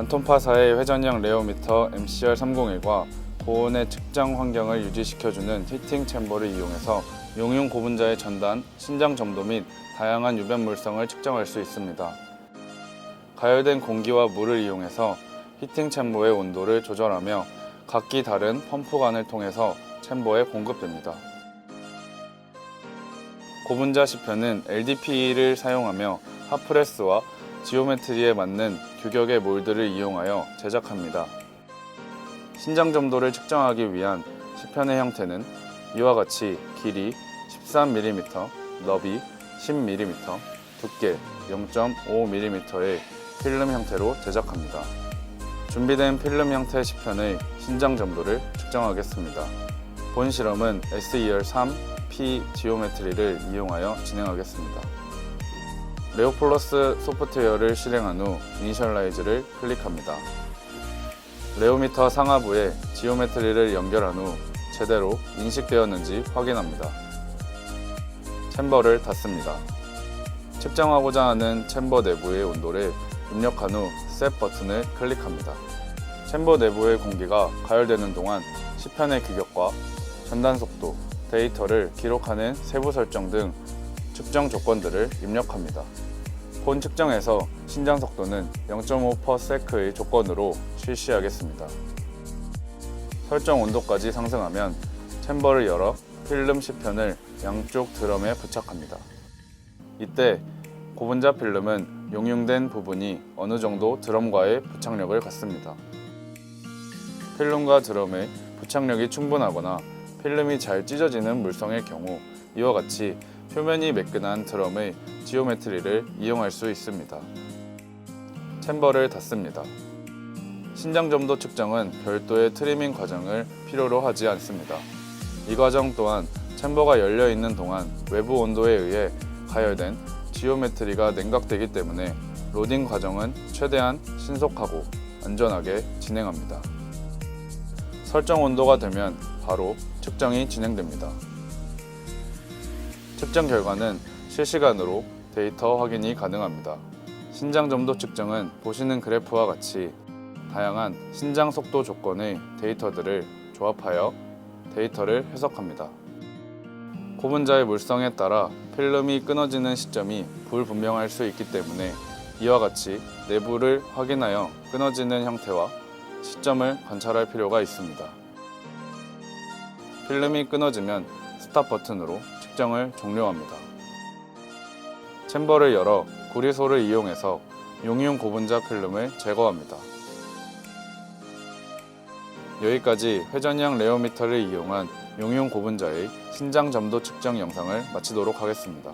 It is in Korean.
포톤파사의 회전형 레오미터 MCR301과 고온의 측정 환경을 유지시켜주는 히팅 챔버를 이용해서 용융 고분자의 전단, 신장 점도 및 다양한 유변 물성을 측정할 수 있습니다. 가열된 공기와 물을 이용해서 히팅 챔버의 온도를 조절하며 각기 다른 펌프관을 통해서 챔버에 공급됩니다. 고분자 시편은 LDPE를 사용하며 핫프레스와 지오메트리에 맞는 규격의 몰드를 이용하여 제작합니다. 신장 점도를 측정하기 위한 시편의 형태는 이와 같이 길이 13mm, 너비 10mm, 두께 0.5mm의 필름 형태로 제작합니다. 준비된 필름 형태 시편의 신장 점도를 측정하겠습니다. 본 실험은 SER3 P 지오메트리를 이용하여 진행하겠습니다. 레오플러스 소프트웨어를 실행한 후 이니셜라이즈를 클릭합니다. 레오미터 상하부에 지오메트리를 연결한 후 제대로 인식되었는지 확인합니다. 챔버를 닫습니다. 측정하고자 하는 챔버 내부의 온도를 입력한 후 셋 버튼을 클릭합니다. 챔버 내부의 공기가 가열되는 동안 시편의 규격과 전단 속도, 데이터를 기록하는 세부 설정 등 측정 조건들을 입력합니다. 본 측정에서 신장 속도는 0.5%의 조건으로 실시하겠습니다. 설정 온도까지 상승하면 챔버를 열어 필름 시편을 양쪽 드럼에 부착합니다. 이때 고분자 필름은 용융된 부분이 어느 정도 드럼과의 부착력을 갖습니다. 필름과 드럼의 부착력이 충분하거나 필름이 잘 찢어지는 물성의 경우 이와 같이 표면이 매끈한 드럼의 지오메트리를 이용할 수 있습니다. 챔버를 닫습니다. 신장 점도 측정은 별도의 트리밍 과정을 필요로 하지 않습니다. 이 과정 또한 챔버가 열려 있는 동안 외부 온도에 의해 가열된 지오메트리가 냉각되기 때문에 로딩 과정은 최대한 신속하고 안전하게 진행합니다. 설정 온도가 되면 바로 측정이 진행됩니다. 측정 결과는 실시간으로 데이터 확인이 가능합니다. 신장 점도 측정은 보시는 그래프와 같이 다양한 신장 속도 조건의 데이터들을 조합하여 데이터를 해석합니다. 고분자의 물성에 따라 필름이 끊어지는 시점이 불분명할 수 있기 때문에 이와 같이 내부를 확인하여 끊어지는 형태와 시점을 관찰할 필요가 있습니다. 필름이 끊어지면 스탑 버튼으로 측정을 종료합니다. 챔버를 열어 구리소를 이용해서 용융 고분자 필름을 제거합니다. 여기까지 회전형 레오미터를 이용한 용융 고분자의 신장 점도 측정 영상을 마치도록 하겠습니다.